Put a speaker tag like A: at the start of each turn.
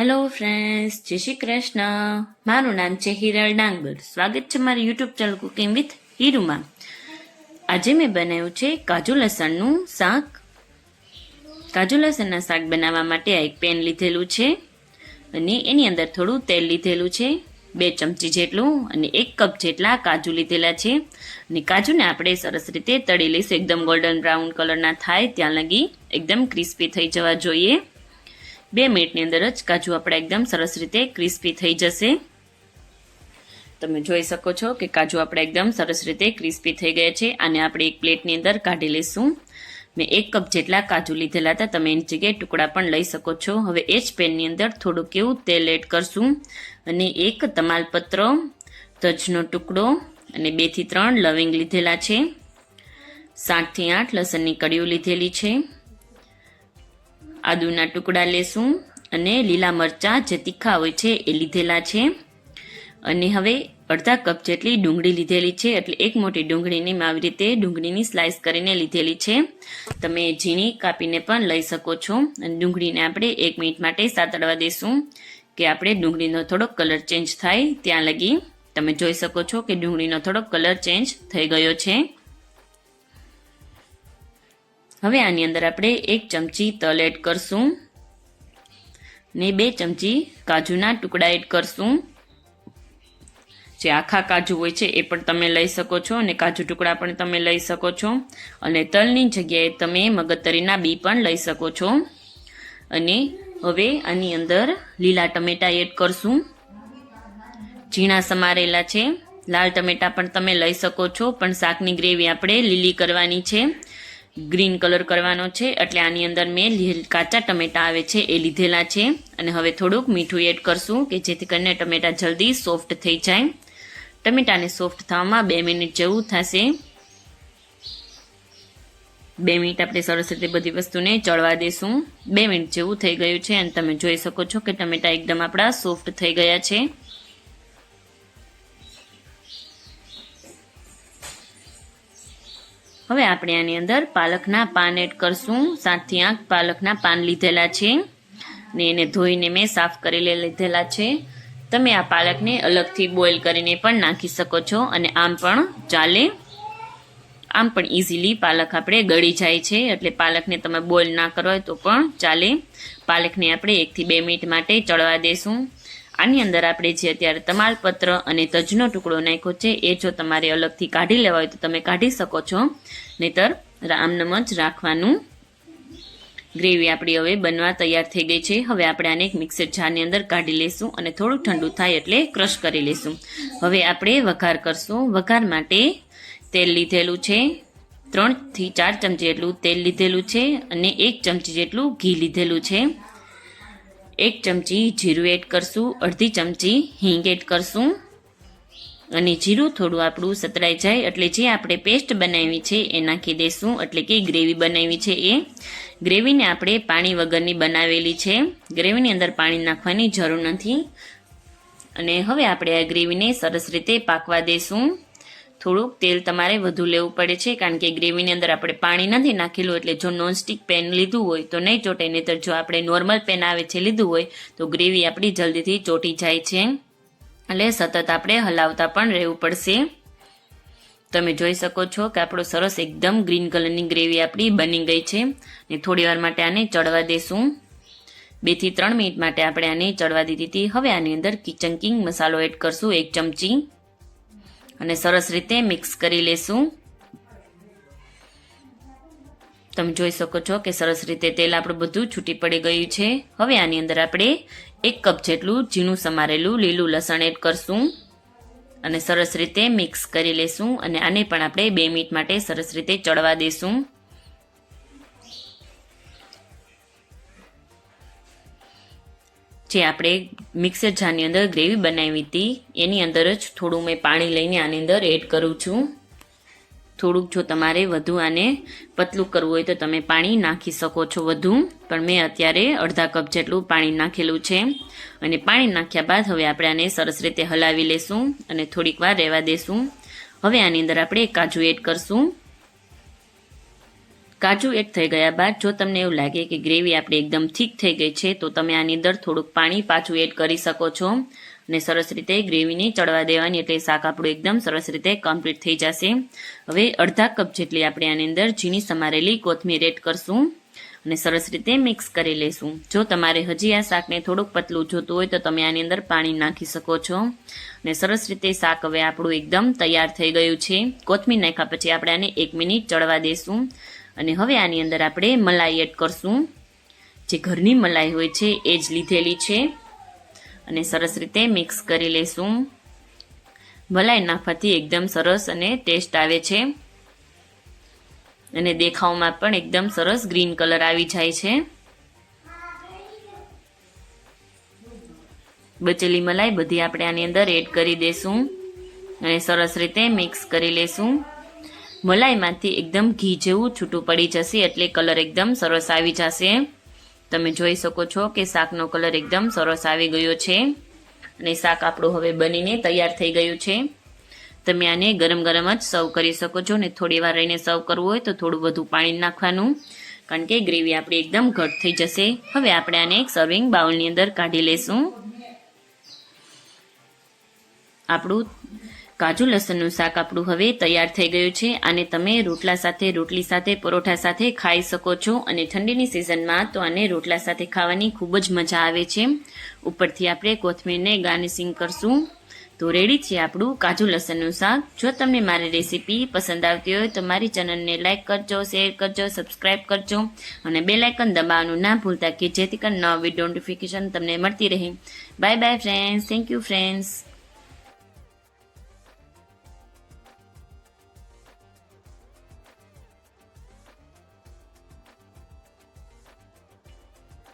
A: Hello friends જય શ્રી કૃષ્ણ મારું નામ છે હિરલ ડાંગર. સ્વાગત છે મારી યુટ્યુબ ચેનલ કુકિંગ વિથ હીરુમાં આજે મેં બનાવ્યું છે કાજુ લસણનું શાક. કાજુ લસણના શાક બનાવવા માટે આ એક પેન લીધેલું છે અને એની અંદર થોડું તેલ લીધેલું છે. બે ચમચી જેટલું અને એક કપ જેટલા કાજુ લીધેલા છે. અને કાજુને આપણે સરસ રીતે તળી લઈશું. એકદમ ગોલ્ડન બ્રાઉન કલરના થાય. ત્યાં લગી એકદમ ક્રિસ્પી થઈ જવા જોઈએ. બે મિનિટની અંદર જ કાજુ આપણા એકદમ સરસ રીતે ક્રિસ્પી થઈ જશે. તમે જોઈ શકો છો કે કાજુ આપણા એકદમ સરસ રીતે ક્રિસ્પી થઈ ગયા છે. અને આપણે એક પ્લેટની અંદર કાઢી લઈશું. મેં એક કપ જેટલા કાજુ લીધેલા હતા, તમે એની જગ્યાએ ટુકડા પણ લઈ શકો છો. હવે એ જ પેનની અંદર થોડું કેવું તેલ એડ કરશું અને એક તમાલપત્ર, તજનો ટુકડો અને બેથી ત્રણ લવિંગ લીધેલા છે. સાતથી આઠ લસણની કડીઓ લીધેલી છે. આદુના ટુકડા લેશું અને લીલા મરચાં જે તીખા હોય છે એ લીધેલા છે. અને હવે અડધા કપ જેટલી ડુંગળી લીધેલી છે, એટલે એક મોટી ડુંગળીને મેં આવી રીતે ડુંગળીની સ્લાઇસ કરીને લીધેલી છે. તમે ઝીણી કાપીને પણ લઈ શકો છો. અને ડુંગળીને આપણે એક મિનિટ માટે સાતડવા દઈશું કે આપણે ડુંગળીનો થોડોક કલર ચેન્જ થાય ત્યાં લગી. તમે જોઈ શકો છો કે ડુંગળીનો થોડોક કલર ચેન્જ થઈ ગયો છે. હવે આની અંદર આપણે એક ચમચી તલ એડ કરશું ને બે ચમચી કાજુના ટુકડા એડ કરશું. જે આખા કાજુ હોય છે એ પણ તમે લઈ શકો છો અને કાજુ ટુકડા પણ તમે લઈ શકો છો. અને તલની જગ્યાએ તમે મગજતરીના બી પણ લઈ શકો છો. અને હવે આની અંદર લીલા ટમેટા એડ કરશું. ઝીણા સમારેલા છે. લાલ ટમેટા પણ તમે લઈ શકો છો, પણ શાકની ગ્રેવી આપણે લીલી કરવાની છે. ગ્રીન કલર કરવાનો છે. એટલે આની અંદર મેં કાચા ટમેટા આવે છે એ લીધેલા છે. અને હવે થોડુંક મીઠું એડ કરશું કે જેથી કરીને ટમેટા જલ્દી સોફ્ટ થઈ જાય. ટમેટાને સોફ્ટ થવામાં બે મિનિટ જેવું થશે. બે મિનિટ આપણે સરસ રીતે બધી વસ્તુને ચડવા દેશું. બે મિનિટ જેવું થઈ ગયું છે અને તમે જોઈ શકો છો કે ટમેટા એકદમ આપણા સોફ્ટ થઈ ગયા છે. હવે આપણે આની અંદર પાલકના પાન એડ કરશું. સાતથી આઠ પાલકના પાન લીધેલા છે. ને એને ધોઈને મેં સાફ કરી લીધેલા છે. તમે આ પાલકને અલગથી બોઇલ કરીને પણ નાખી શકો છો અને આમ પણ ચાલે. આમ પણ ઇઝીલી પાલક આપણે ગળી જાય છે. એટલે પાલકને તમે બોઇલ ના કરો તો પણ ચાલે. પાલકને આપણે એકથી બે મિનિટ માટે ચડવા દેશું. આની અંદર આપણે જે અત્યારે તમાલપત્ર અને તજનો ટુકડો નાખ્યો છે, એ જો તમારે અલગથી કાઢી લેવા હોય તો તમે કાઢી શકો છો. નહીતર આમનમ જ રાખવાનું. ગ્રેવી આપણી હવે બનવા તૈયાર થઈ ગઈ છે. હવે આપણે આને એક મિક્સર જારની અંદર કાઢી લઈશું અને થોડું ઠંડુ થાય એટલે ક્રશ કરી લઈશું. હવે આપણે વઘાર કરશું. વઘાર માટે તેલ લીધેલું છે. ત્રણથી ચાર ચમચી જેટલું તેલ લીધેલું છે અને એક ચમચી જેટલું ઘી લીધેલું છે. એક ચમચી જીરું એડ કરશું, અડધી ચમચી હિંગ એડ કરશું. અને જીરું થોડું આપણું સતરાઈ જાય એટલે જે આપણે પેસ્ટ બનાવી છે એ નાખી દઈશું એટલે કે ગ્રેવી બનાવી છે એ. ગ્રેવીને આપણે પાણી વગરની બનાવેલી છે. ગ્રેવીની અંદર પાણી નાખવાની જરૂર નથી. અને હવે આપણે આ ગ્રેવીને સરસ રીતે પાકવા દઈશું થોડુંક તેલ તમારે વધુ લેવું પડે છે, કારણ કે ગ્રેવીની અંદર આપણે પાણી નથી નાખેલું, એટલે જો નોનસ્ટિક પેન લીધું હોય તો નહીં ચોટે નહીતર જો આપણે નોર્મલ પેન આવે છે લીધું હોય, તો ગ્રેવી આપણી જલ્દીથી ચોટી જાય છે. એટલે સતત આપણે હલાવતા પણ રહેવું પડશે. તમે જોઈ શકો છો કે આપણો સરસ એકદમ ગ્રીન કલરની ગ્રેવી આપણી બની ગઈ છે. ને થોડી વાર માટે આને ચડવા દેશું. બેથી ત્રણ મિનિટ માટે આપણે આને ચડવા દીધી હતી. હવે આની અંદર કિચન કિંગ મસાલો એડ કરશું, એક ચમચી. અને સરસ રીતે મિક્સ કરી લેશું. તમે જોઈ શકો છો કે સરસ રીતે તેલ આપણું બધું છૂટી પડી ગયું છે. હવે આની અંદર આપણે એક કપ જેટલું ઝીણું સમારેલું લીલું લસણ એડ કરશું અને સરસ રીતે મિક્સ કરી લેશું અને આને પણ આપણે બે મિનિટ માટે સરસ રીતે ચડવા દેશું. જે આપણે મિક્સર જારની અંદર ગ્રેવી બનાવી હતી, એની અંદર જ થોડું મેં પાણી લઈને આની અંદર એડ કરું છું. થોડુંક જો તમારે વધુ આને પતલું કરવું હોય તો તમે પાણી નાખી શકો છો વધુ, પણ મેં અત્યારે અડધા કપ જેટલું પાણી નાખેલું છે. અને પાણી નાખ્યા બાદ હવે આપણે આને સરસ રીતે હલાવી લેશું અને થોડીક વાર રહેવા દેશું. હવે આની અંદર આપણે કાજુ એડ કરશું. કાજુ એડ થઈ ગયા બાદ જો તમને એવું લાગે કે ગ્રેવી આપણી એકદમ થીક થઈ ગઈ છે, તો તમે આની અંદર થોડુંક પાણી પાછું એડ કરી શકો છો. અને સરસ રીતે ગ્રેવીને ચડવા દેવાની એટલે શાક આપણું એકદમ સરસ રીતે કમ્પ્લીટ થઈ જશે. હવે અડધા કપ જેટલી આપણે આની અંદર ઝીણી સમારેલી કોથમીર એડ કરશું અને સરસ રીતે મિક્સ કરી લેશું. જો તમારે હજી આ શાકને થોડુંક પતલું જોતું હોય તો તમે આની અંદર પાણી નાખી શકો છો. અને સરસ રીતે શાક હવે આપણું એકદમ તૈયાર થઈ ગયું છે. કોથમીર નાખ્યા પછી આપણે આને એક મિનિટ ચડવા દેશું. અને હવે આની અંદર આપણે મલાઈ એડ કરશું. જે ઘરની મલાઈ હોય છે, એ જ લીધેલી છે. અને સરસ રીતે મિક્સ કરી લેશું. મલાઈ નાખવાથી એકદમ સરસ અને ટેસ્ટ આવે છે. અને દેખાવમાં પણ એકદમ સરસ ગ્રીન કલર આવી જાય છે. બચેલી મલાઈ બધી આપણે આની અંદર એડ કરી દેશું. અને સરસ રીતે મિક્સ કરી લેશું. મલાઈમાંથી એકદમ ઘી જેવું છૂટું પડી જશે એટલે કલર એકદમ સરસ આવી જશે. તમે જોઈ શકો છો કે શાકનો કલર એકદમ સરસ આવી ગયો છે. અને શાક આપણું હવે બનીને તૈયાર થઈ ગયું છે. તમે આને ગરમ ગરમ જ સર્વ કરી શકો છો ને થોડી વાર રહીને સર્વ કરવું હોય તો થોડું વધુ પાણી નાખવાનું. કારણ કે ગ્રેવી આપણી એકદમ ઘટ થઈ જશે. હવે આપણે આને એક સર્વિંગ બાઉલની અંદર કાઢી લેશું. આપણું કાજુ લસણનું શાક આપણું હવે તૈયાર થઈ ગયું છે અને તમે રોટલા સાથે, રોટલી સાથે, પરોઠા સાથે ખાઈ શકો છો અને ઠંડીની સિઝનમાં તો આને રોટલા સાથે ખાવાની ખૂબ જ મજા આવે છે. ઉપરથી આપણે કોથમીરને ગાર્નિશિંગ કરશું. તો રેડી છે આપણું કાજુ લસણનું શાક. જો તમને મારી રેસીપી પસંદ આવતી હોય તો મારી ચેનલને લાઇક કરજો, શેર કરજો, સબસ્ક્રાઇબ કરજો અને બે લાઇકન દબાવવાનું ના ભૂલતા કે જેથી કરીને નવા વીડિયો નોટિફિકેશન તમને મળતી રહે. Bye bye friends. Thank you friends.